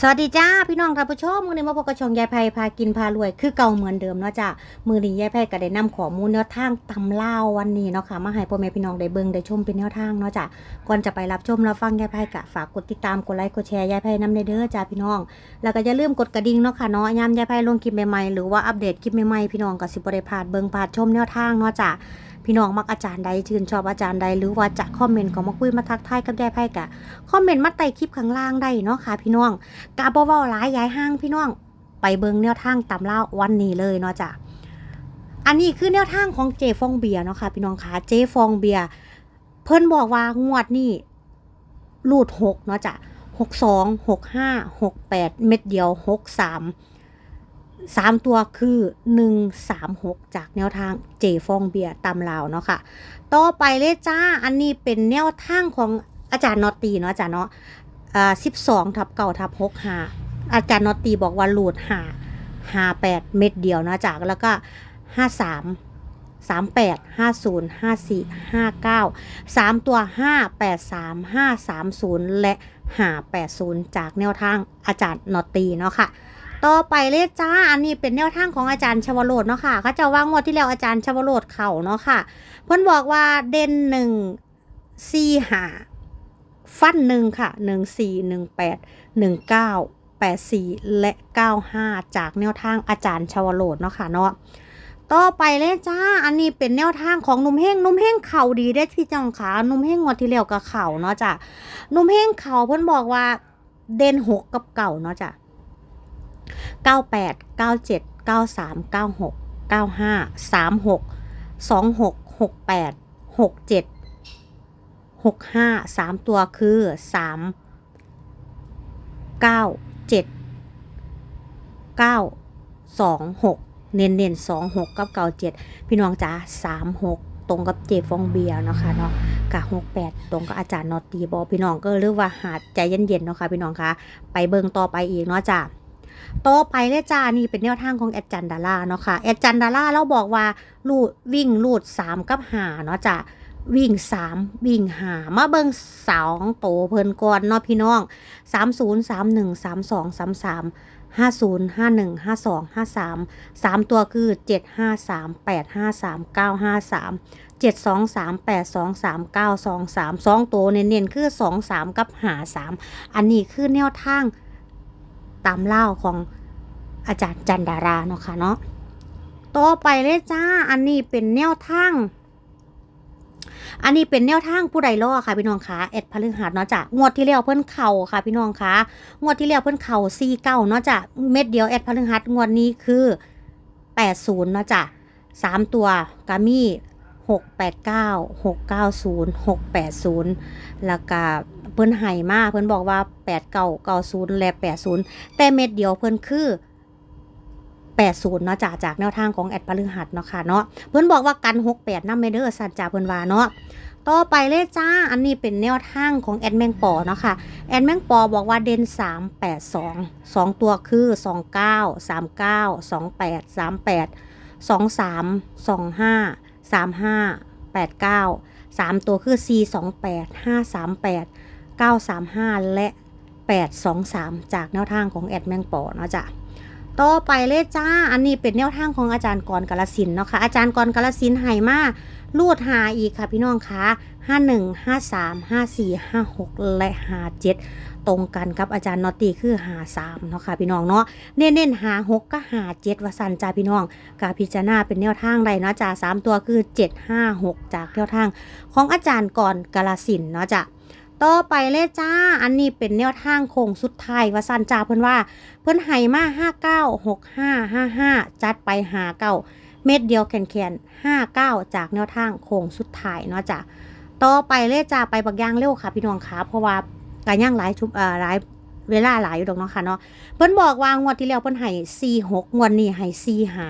สวัสดีจ้าพี่น้องท่านผู้ชมมือนี้มาพบกับช่องยายไพพากินพารวย คือเก่าเหมือนเดิมเนาะจ้ามือนี้ยายไพก็ได้นำข้อมูลแนวทางตำเล่าวันนี้เนาะค่ะมาให้พ่อแม่พี่น้องได้เบิ่งได้ชมเป็นแนวทางเนาะจ้าก่อนจะไปรับชมรับฟังยายไพกะฝากกดติดตามกดไลค์กดแชร์ยายไพนำเด้อจ้าพี่น้อง แล้วก็อย่าลืมกดกระดิ่งเนาะค่ะเนาะยามยายไพลงคลิปใหม่ๆหรือว่าอัปเดตคลิปใหม่ๆพี่น้องก็สิบ่ได้พลาดเบิ่งพลาดชมแนวทางเนาะจ้า พี่น้องมักอาจารย์ใดชื่นชอบอาจารย์ใด หรือว่าจะคอมเมนต์ก็มาคุยมาทักทายกับยายไพ่กะคอมเมนต์มาใต้คลิปข้างล่างได้เนาะค่ะ พี่น้องกาบ่เว้าหลายย้ายห้างพี่น้อง ไปเบิงแนวทางตำเล่าวันนี้เลยเนาะจ้ะอันนี้คือแนวทางของเจฟองเบียเนาะค่ะ พี่น้องคะเจฟองเบียเพิ่นบอกว่างวดนี่รูดหกเนาะจ้ะหกสองหกห้าหกแปดเม็ดเดียวหกสาม สามตัวคือหนึ่งสามหกจากแนวทางเจฟองเบียร์ตำลาวเนาะค่ะ ต่อไปเลยจ้า อันนี้เป็นแนวทางของอาจารย์นอตตีเนาะอาจารย์เนาะอ่าสิบสองทับเก่าทับหกหาอาจารย์นอตตีบอกว่าหลุดหาหาแปดเม็ดเดียวเนาะจากแล้วก็ห้าสามสามแปดห้าศูนย์ห้าสี่ห้าเก้าสามตัวห้าแปดสามห้าสามศูนย์และหาแปดศูนย์จากแนวทางอาจารย์นอตตีเนาะค่ะ ต่อไปเลยจ้า อันนี้เป็นแนวทางของอาจารย์ชวโรดเนาะค่ะเขาจะว่างวดที่แล้วอาจารย์ชวโรดเข่าเนาะค่ะ เพิ่นบอกว่าเด่นหนึ่งสี่หาฟันหนึ่งค่ะหนึ่งสี่หนึ่งแปดหนึ่งเก้าแปดสี่และเก้าห้าจากแนวทางอาจารย์ชวโรดเนาะค่ะเนาะต่อไปเลยจ้า อันนี้เป็นแนวทางของนุ่มเฮงนุ่มเฮงเข่าดีได้ที่จังขานุ่มเฮงงวดที่แล้วกับเข่าเนาะจ้ะนุ่มเฮงเข่าเพิ่นบอกว่าเด่นหกกับเก่าเนาะจ้ะ เก้าแปดเก้าเจ็ดเก้าสามเก้าหกเก้าห้าสามหกสองหกหกแปดหกเจ็ดหกห้าสามตัวคือสามเก้าเจ็ดเก้าสองหกเน้นเน้นสองหกกับเก้าเจ็ดพี่น้องจ๋าสามหกตรงกับเจฟองเบียร์เนาะค่ะเนาะกะหกแปดตรงกับอาจารย์นอตตีบอพี่น้องก็เรียกว่าหาดใจเย็นๆเนาะค่ะพี่น้องคะไปเบิ่งต่อไปอีกเนาะจ้า ต่อไปเลยจ้านี่เป็นแนวทางของแอดจันดาราเนาะค่ะแอดจันดาราเราบอกว่าลูดวิ่งลูดสามกับหาเนาะจ้ะวิ่งสามวิ่งหามาเบิ่งสองโตเพิ่นก่อนเนาะพี่น้องสามศูนย์สามหนึ่งสามสองสามสามห้าศูนย์ห้าหนึ่งห้าสองห้าสามสามตัวคือเจ็ดห้าสามแปดห้าสามเก้าห้าสามเจ็ดสองสามแปดสองสามเก้าสองสามสองตัวเน้นๆคือสองสามกับหาสามอันนี้คือแนวทาง ตามเล่าของอาจารย์จันดาราเนาะค่ะเนาะต่อไปเลยจ้า อันนี้เป็นแนวทาง อันนี้เป็นแนวทางผู้ใดล่อค่ะพี่น้องคะแอดพฤหัสเนาะจ้ะงวดที่แล้วเพิ่นเข่าค่ะพี่น้องคะงวดที่แล้วเพิ่นเข่าซีเก้าเนาะจ้ะเม็ดเดียวแอดพฤหัสงวดนี้คือแปดศูนย์เนาะจ้ะสามตัวกามี่หกแปดเก้าหกเก้าศูนย์หกแปดศูนย์แล้วก็ เพิ่นไห่มาเพิ่นบอกว่าแปดเก้าเก้าศูนย์และแปดศูนย์แต่เม็ดเดียวเพิ่นคือ80เนาะจ้าจากแนวทางของแอดพฤหัสเนาะค่ะเนาะเพิ่นบอกว่ากัน68นำเมเดอร์สันจ่าเพิ่นว่าเนาะต่อไปเลยจ้าอันนี้เป็นแนวทางของแอดแมงปอเนาะค่ะแอดแมงปอบอกว่าเด่น3 8 2 2ตัวคือ29 39 28 38 23 25 35 89 3ตัวคือ4 28 5 38 9 35และ 823 จากแนวทางของแอดแมงปอเนาะจ้ะต่อไปเลยจ้า อันนี้เป็นแนวทางของอาจารย์กรกาลสินเนาะค่ะ อาจารย์กรกาลสินธุ์ให้มาลูดหาอีกค่ะพี่น้องคะห้าหนึ่งห้าสามห้าสี่ห้าหกและห้าเจ็ดตรงกันกับอาจารย์นอตตีคือหาสามเนาะค่ะพี่น้องเนาะเน้นเน้นหาหกก็หาเจ็ดวสันจ้าพี่น้องกาพิจารณาเป็นแนวทางใดเนาะจ้าสามตัวคือเจ็ดห้าหกจากแนวทางของอาจารย์กรกาลสินเนาะจ้า ต่อไปเลยจ้า อันนี้เป็นแนวทางโค้งสุดท้ายว่าสันจ่าเพิ่นว่า เพิ่นให้มาห้าเก้าหกห้าห้าห้าจัดไปหาเก้าเม็ดเดียวแขนแขนห้าเก้าจากแนวทางโค้งสุดท้ายเนาะจ้ะต่อไปเลยจ้าไปบักย่างเร็วค่ะ พี่น้องคะเพราะว่าการย่างหลายชุบเอ่อหลายเวลาหลายอยู่ดอกเนาะค่ะเนาะเพิ่นบอกว่างวดที่แล้วเพิ่นให้สี่หกงวดนี้ให้สี่หา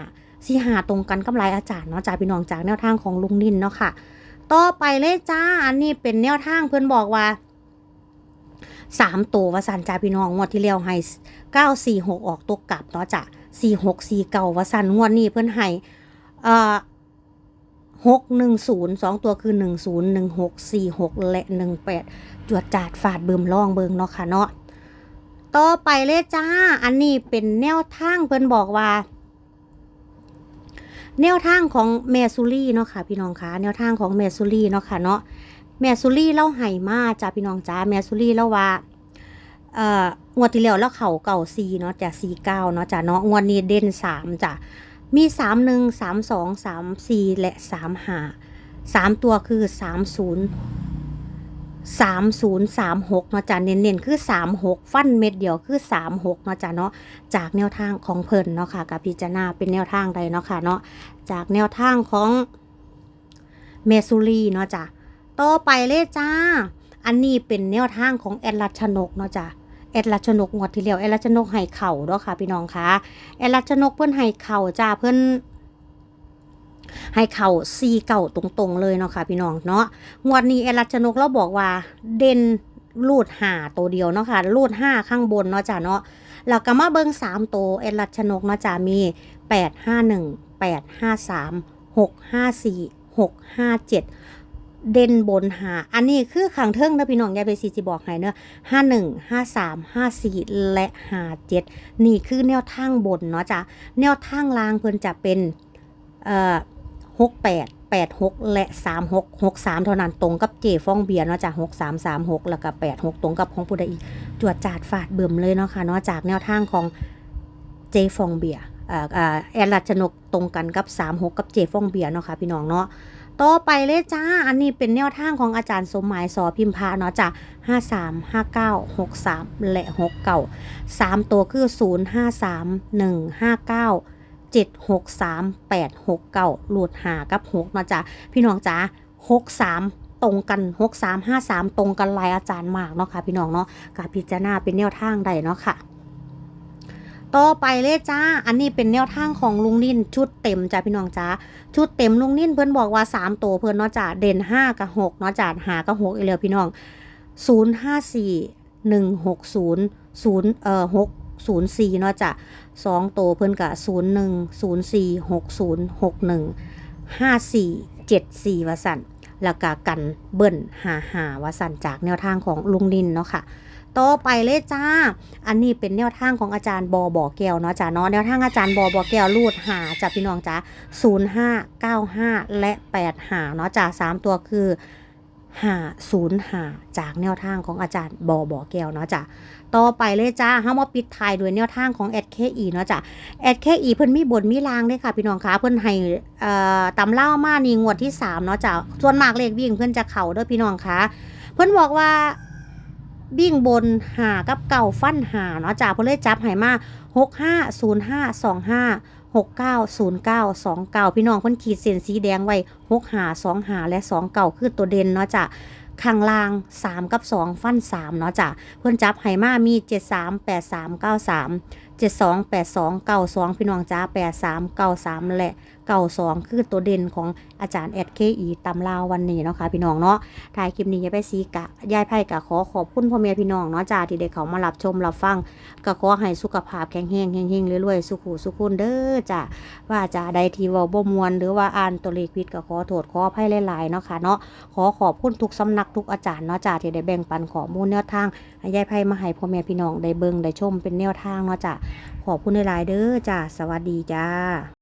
สี่หาตรงกันกับหลายอาจารย์เนาะจ้าพี่น้องจากแนวทางของลุงนินเนาะค่ะ ต่อไปเลยจ้า อันนี้เป็นแนวทางเพิ่อนบอกว่าสามตัววสันจ่าพี่น้องงวดที่แล้วให้เก้าสี่หกออกตัวกลับเนาะจ้ะสี่หกสี่เก่าวสันงวดนี้เพิ่อนให้เอ่อหกหนึ่งศูนย์สองตัวคือหนึ่งศูนย์หนึ่งหกสี่หกและหนึ่งแปดจวดจาดฝาดเบิ่มล่องเบิงเนาะค่ะเนาะต่อไปเลยจ้า อันนี้เป็นแนวทางเพิ่อนบอกว่า แนวทางของแมซูรี่เนาะค่ะพี่น้องคะแนวทางของแมซูรี่เนาะค่ะเนาะแมซูรี่เล่าไห่มาจ้าพี่น้องจ้าแมซูรี่เล่าว่าเอ่องวดที่แล้วแล้วเข่าเก่าซีเนาะจ้ะซีเก้าเนาะจ้ะเนาะงวดนี้เด่นสามจ้ะมีสามหนึ่งสามสองสามสี่และสามห้าสามตัวคือสามศูนย์ สามศูนย์สามหกเนาะจ้ะเน้นๆคือสามหกฟันเม็ดเดียวคือสามหกเนาะจ้ะเนาะจากแนวทางของเพิ่นเนาะค่ะกับพิจารณาเป็นแนวทางใดเนาะค่ะเนาะจากแนวทางของเมซูรีเนาะจ้ะต่อไปเลยจ้า อันนี้เป็นแนวทางของแอดลัชนกเนาะจ้ะแอดลัชนกงวดที่แล้วแอดลัชนกให้เข่าเนาะค่ะพี่น้องคะแอดลัชนกเพิ่นให้เข่าจ้าเพิ่น ให้เข่าซีเก่าตรงๆเลยเนาะค่ะพี่น้องเนาะงวดนี้แอลัชนกเราบอกว่าเด่นรูดหาตัวเดียวเนาะค่ะรูดห้าข้างบนเนาะจ้ะเนาะแล้วก็มาเบิ่งสามตัวแอลัชนกเนาะจ้ะมีแปดห้าหนึ่งแปดห้าสามหกห้าสี่หกห้าเจ็ดเด่นบนหา อันนี้คือขังเทิงนะพี่น้องยายไปซีจีบอกให้เนอะห้าหนึ่งห้าสามห้าสี่และห้าเจ็ดนี่คือแนวทางบนเนาะจ้ะแนวทางล่างเพิ่นจะเป็นเอ่อ หกแปดแปดหกและสามหกหกสามเท่านั้นตรงกับเจฟองเบียร์เนาะจ้ะหกสามสามหกแล้วก็แปดหกตรงกับของผู้ใดอีกจวดจาดฟาดเบิ่มเลยเนาะค่ะเนาะจากแนวทางของเจฟองเบียร์อ่าอ่าแอดลัชนกตรงกันกับ 36 กับเจฟองเบียร์เนาะค่ะพี่น้องเนาะต่อไปเลยจ้า อันนี้เป็นแนวทางของอาจารย์สมหมายสอพิมพาเนาะจ้ะ53 59 63และ69 3ตัวคือ0 5 3 1 5 9 7 6 3 8 6 9หลุดหากับ6เนาะจ้ะพี่น้องจ้า63ตรงกัน 6 3 5 3 ตรงกันลายอาจารย์มากเนาะค่ะพี่น้องเนาะกับพิจารณาเป็นแนวทางใดเนาะค่ะ ต่อไปเลยจ้า อันนี้เป็นแนวทางของลุงนิ่นชุดเต็มจ้าพี่น้องจ้าชุดเต็มลุงนิ่นเพิ่อนบอกว่า 3 ตัวเพิ่อนเนาะจ้าเด่น 5 กับ6เนาะจ้าหากับ6อีกแล้วพี่น้อง 054 160 0เอ่อ 604เนาะจ้าสองตัวเพิ่นกะ01 04 60 61 54 74ว่าสั่นแล้วก็กันเบิ่นหาหาว่าสั่นจากแนวทางของลุงนินเนาะค่ะต่อไปเลยจ้า อันนี้เป็นแนวทางของอาจารย์บอบ่อแก้วเนาะจ้าเนาะแนวทางอาจารย์บอบ่อแก้วรูดหาจ้าพี่น้องจ้า0 5 9 5 และ 8 หาเนาะจ้าสามตัวคือ หาศูนย์หาจากแนวทางของอาจารย์บอบ่อแก้วเนาะจ้าต่อไปเลยจ้าเฮามาปิดท้ายด้วยแนวทางของ SKE เคอีเนาะจ้า SKE เคอีเพิ่นมีบนมีลางเด้ค่ะพี่น้องคะเพิ่นให้เอ่อตำเล่ามานี่งวดที่สามเนาะจ้าส่วนมากเลขวิ่งเพิ่นจะเข่าเด้อพี่น้องคะเพิ่นบอกว่าบิ่งบนหากับเก่าฟันหาเนาะจ้าเพื่อเลยจับให้มาหกห้าศูนย์ห้าสองห้า หกเก้าศูนย์เก้าสองเก้าพี่น้องเพิ่นขีดเส้นสีแดงไว้หกหาสองหาและสองเก่าคือตัวเด่นเนาะจ้ะข้างล่างสามกับสองฟันสามเนาะจ้าเพิ่นจับไห้มามีเจ็ดสามแปดสามเก้าสามเจ็ดสองแปดสองเก้าสองพี่น้องจ้าแปดสามเก้าสามและเก้าสองคือตัวเด่นของอาจารย์แอดเคอีตำลาววันนี้เนาะค่ะพี่น้องเนาะถ่ายคลิปนี้ยายไปซีกะยายไพ่กะขอขอบคุณพ่อแม่พี่น้องเนาะจ้าที่ได้เขามารับชมรับฟังก็ขอให้สุขภาพแข็งแรงเฮงๆรวยๆสุขุสุขุนเด้อจ้าว่าจะใดทีว้าบ่มวน หรือว่าอ่านตัวเลขผิดก็ขอโทษขออภัยหลายๆเนาะค่ะเนาะขอขอบคุณทุกสำนักทุกอาจารย์เนาะจ้าที่ได้แบ่งปันข้อมูลแนวทางยายไพ่มาให้พ่อแม่พี่น้องได้เบิ่งได้ชมเป็นแนวทางเนาะจ้าขอบคุณหลายๆเด้อจ้าสวัสดีจ้า